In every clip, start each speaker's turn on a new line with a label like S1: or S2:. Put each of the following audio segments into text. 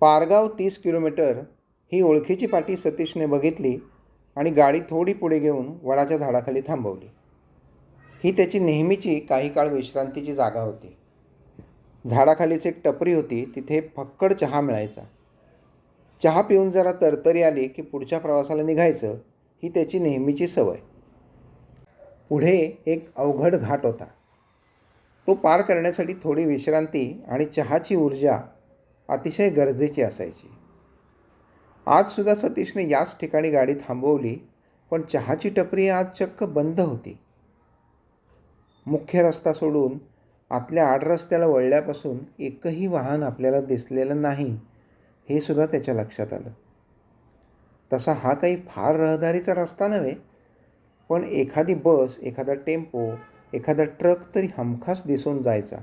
S1: पारगाव तीस किलोमीटर ही ओळखीची पाटी सतीशने बघितली आणि गाडी थोडी पुढे घेऊन वडाच्या झाडाखाली थांबवली. ही त्याची नेहमीची काही काळ विश्रांतीची जागा होती. झाडाखालीच एक टपरी होती तिथे फक्कड चहा मिळायचा. चहा पिऊन जरा तरतरी आली की पुढच्या प्रवासाला निघायचं ही त्याची नेहमीची सवय. पुढे एक अवघड घाट होता. तो पार करण्यासाठी थोडी विश्रांती आणि चहाची ऊर्जा अतिशय गरजेची असायची. आजसुद्धा सतीशने याच ठिकाणी गाडी थांबवली पण चहाची टपरी आज चक्क बंद होती. मुख्य रस्ता सोडून आतल्या आड रस्त्याला वळल्यापासून एकही वाहन आपल्याला दिसलेलं नाही हे सुद्धा त्याच्या लक्षात आलं. तसा हा काही फार रहदारीचा रस्ता नव्हे पण एखादी बस एखादा टेम्पो एखादा ट्रक तरी हमखास दिसून जायचा.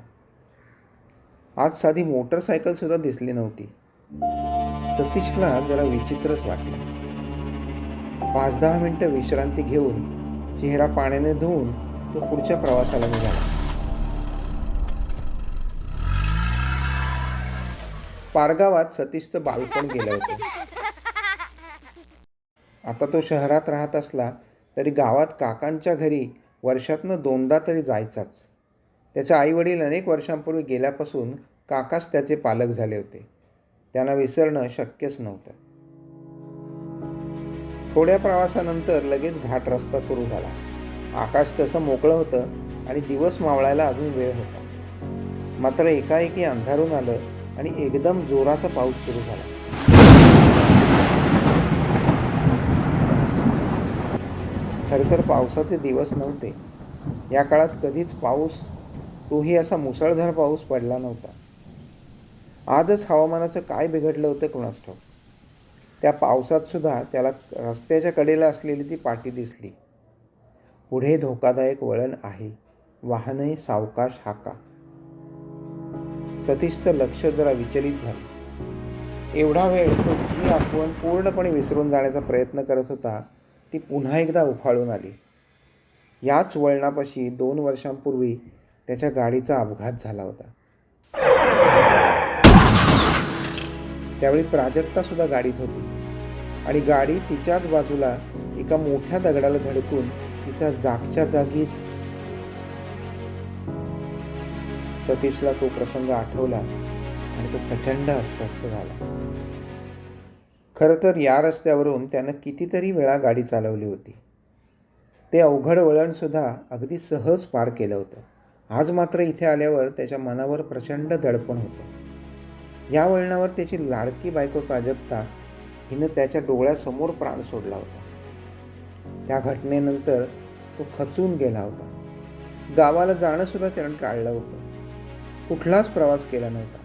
S1: आज साधी मोटरसायकलसुद्धा दिसली नव्हती. सतीशला जरा विचित्रच वाटलं. पाच दहा मिनटं विश्रांती घेऊन चेहरा पाण्याने धुवून तो पुढच्या प्रवासाला निघाला. पारगावात सतीशचं बालपण गेलं होतं. आता तो शहरात राहत असला तरी गावात काकांच्या घरी वर्षातनं दोनदा तरी जायचाच. त्याचे आईवडील अनेक वर्षांपूर्वी गेल्यापासून काकाच त्याचे पालक झाले होते. त्यांना विसरणं शक्यच नव्हतं. थोड्या प्रवासानंतर लगेच घाट रस्ता सुरू झाला. आकाश तसं मोकळं होतं आणि दिवस मावळायला अजून वेळ होता. मात्र एकाएकी अंधारून आलं आणि एकदम जोराचा पाऊस सुरू झाला. खरं तर पावसाचे दिवस नव्हते. या काळात कधीच पाऊस तोही असा मुसळधार पाऊस पडला नव्हता. आजच हवामानाचं काय बिघडलं होतं कोणास ठाऊक? त्या पावसात सुद्धा त्याला रस्त्याच्या कडेला असलेली ती पाटी दिसली. पुढे धोकादायक वळण आहे. वाहनही सावकाश हाका. सतीशचं लक्ष जरा विचलित झालं. एवढा वेळ तो जी आठवण पूर्णपणे विसरून जाण्याचा प्रयत्न करत होता ती पुन्हा एकदा उफाळून आली. याच वळणापाशी दोन वर्षांपूर्वी त्याच्या गाडीचा अपघात झाला होता. त्यावेळी प्राजक्ता सुद्धा गाडीत होती. आणि गाडी तिच्याच बाजूला एका मोठ्या दगडाला धडकून तिचा जागच्या जागीच सतीशला तो प्रसंग आठवला आणि तो प्रचंड अस्वस्थ झाला. खरं तर या रस्त्यावरून त्यानं कितीतरी वेळा गाडी चालवली होती. ते अवघड वळणसुद्धा अगदी सहज पार केलं होतं. आज मात्र इथे आल्यावर त्याच्या मनावर प्रचंड दडपण होतं. या वळणावर त्याची लाडकी बायको प्राजक्ता हिनं त्याच्या डोळ्यासमोर प्राण सोडला होता. त्या घटनेनंतर तो खचून गेला होता. गावाला जाणंसुद्धा त्यानं टाळलं होतं. कुठलाच प्रवास केला नव्हता.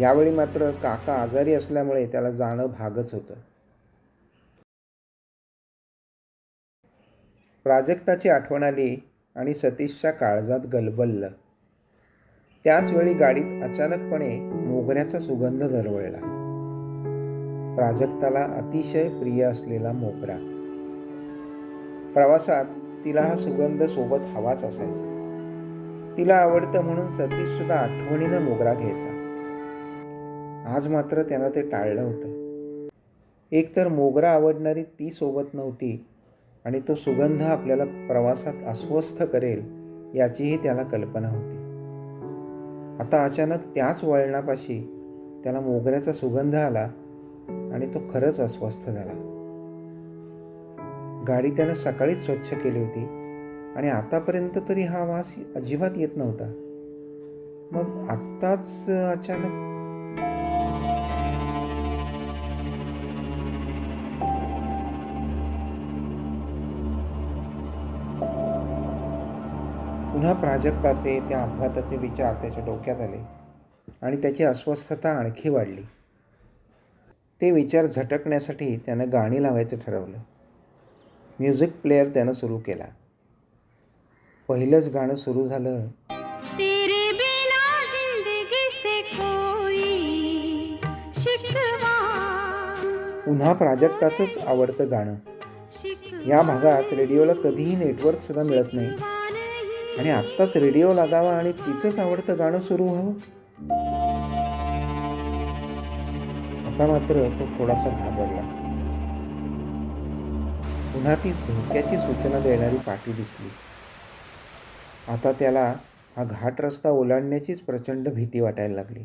S1: यावेळी मात्र काका आजारी असल्यामुळे त्याला जाणं भागच होतं. प्राजक्ताची आठवण आली आणि सतीशच्या काळजात गलबललं. त्याच वेळी गाडीत अचानकपणे मोगऱ्याचा सुगंध दरवळला. प्राजक्ताला अतिशय प्रिय असलेला मोगरा. प्रवासात तिला हा सुगंध सोबत हवाच असायचा. तिला आवडतं म्हणून सतीश सुद्धा आठवणीनं मोगरा घ्यायचा. आज मात्र त्यानं ते टाळलं होतं. एकतर मोगरा आवडणारी ती सोबत नव्हती आणि तो सुगंध आपल्याला प्रवासात अस्वस्थ करेल याचीही त्याला कल्पना होती. आता अचानक त्याच वळणापाशी त्याला मोगऱ्याचा सुगंध आला आणि तो खरंच अस्वस्थ झाला. गाडी त्यानं सकाळीच स्वच्छ केली होती आणि आतापर्यंत तरी हा वास अजिबात येत नव्हता. मग आत्ताच अचानक पुन्हा प्राजक्ताचे त्या अपघाताचे विचार त्याच्या डोक्यात आले आणि त्याची अस्वस्थता आणखी वाढली. ते विचार झटकण्यासाठी त्यानं गाणी लावायचं ठरवलं. म्युझिक प्लेअर त्यानं सुरू केला. पहिलंच गाणं सुरू झालं. पुन्हा प्राजक्ताचंच आवडतं गाणं. या भागात रेडिओला कधीही नेटवर्कसुद्धा मिळत नाही
S2: नहीं.
S1: आणि आत्ताच रेडिओ लागावा आणि तिचंच आवडतं गाणं सुरू व्हावं. आता मात्र तो थोडासा घाबरला. पुन्हा ती धोक्याची सूचना देणारी पाठी दिसली. आता त्याला हा घाट रस्ता ओलांडण्याचीच प्रचंड भीती वाटायला लागली.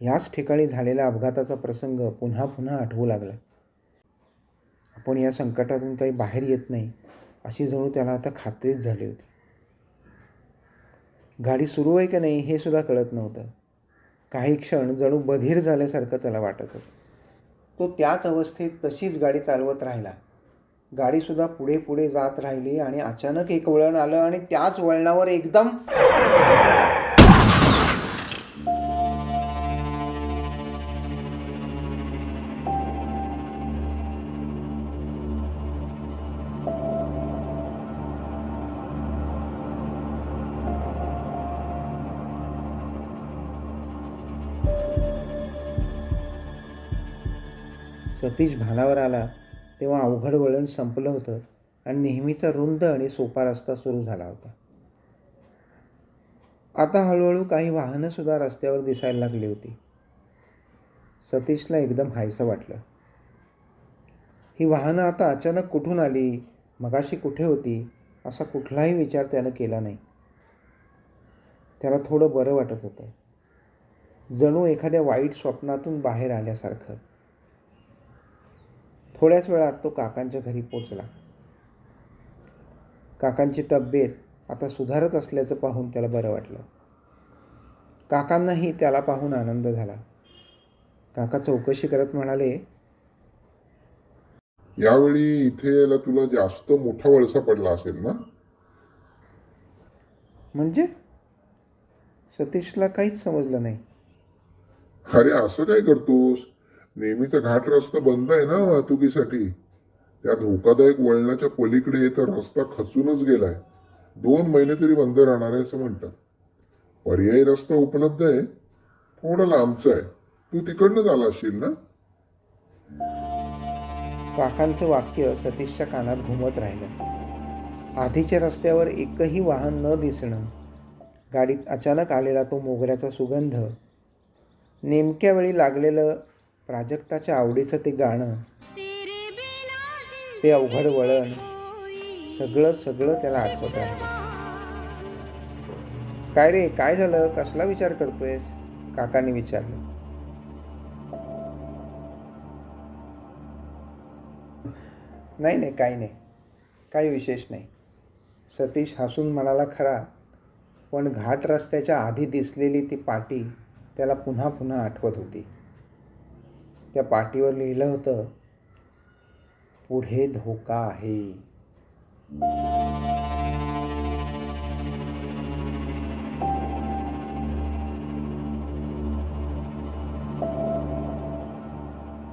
S1: याच ठिकाणी झालेला अपघाताचा प्रसंग पुन्हा पुन्हा आठवू लागला. आपण या संकटातून काही बाहेर येत नाही. अशी जणू त्याला आता खात्रीच झाली होती. गाडी सुरू आहे की नाही हे सुद्धा कळत नव्हतं. काही क्षण जणू बधीर झाल्यासारखं त्याला वाटत होतं. तो त्याच अवस्थेत तशीच गाडी चालवत राहिला. गाडीसुद्धा पुढे पुढे जात राहिली आणि अचानक एक वळण आलं आणि त्याच वळणावर एकदम सतीश भानावर आला तेव्हा अवघड वळण संपलं होतं आणि नेहमीचा रुंद आणि सोपा रस्ता सुरू झाला होता. आता हळूहळू काही वाहनंसुद्धा रस्त्यावर दिसायला लागली होती. सतीशला एकदम हायसं वाटलं. ही वाहनं आता अचानक कुठून आली? मगाशी कुठे होती? असा कुठलाही विचार त्यानं केला नाही. त्याला थोडं बरं वाटत होतं. जणू एखाद्या वाईट स्वप्नातून बाहेर आल्यासारखं. थोड्याच वेळात तो काकांच्या घरी पोचला. काकांची तब्येत आता सुधारत असल्याचं पाहून त्याला बरं वाटलं. काकांनाही त्याला पाहून आनंद झाला. काका चौकशी करत म्हणाले
S3: यावेळी इथे यायला तुला जास्त मोठा वळसा पडला असेल ना?
S1: म्हणजे? सतीशला काहीच समजलं नाही.
S3: अरे असं काय करतोस? नेहमीचा घाट रस्ता बंद आहे ना वाहतुकीसाठी. त्या धोकादायक वळणाच्या पलीकडे तर रस्ता खचूनच गेलाय. दोन महिने तरी बंद राहणार आहे असं म्हणतात. पर्यायी रस्ता उपलब्ध आहे. थोडं लांबचा आहे. तू तिकडनंच आला असशील ना?
S1: काकांचं वाक्य सतीशच्या कानात घुमत राहिलं. आधीच्या रस्त्यावर एकही वाहन न दिसणं. गाडीत अचानक आलेला तो मोगऱ्याचा सुगंध. नेमक्या वेळी लागलेलं प्राजक्ताच्या आवडीचं ते गाणं ते अवघड वळण सगळं सगळं त्याला आठवत राहिलं काय रे काय झालं? कसला विचार करतोयस? काकांनी विचारलं. नाही नाही काही नाही. काही विशेष नाही. सतीश हसून म्हणाला खरा पण घाट रस्त्याच्या आधी दिसलेली ती पाटी त्याला पुन्हा पुन्हा आठवत होती. त्या पाटीवर लिहिलं होतं पुढे धोका आहे.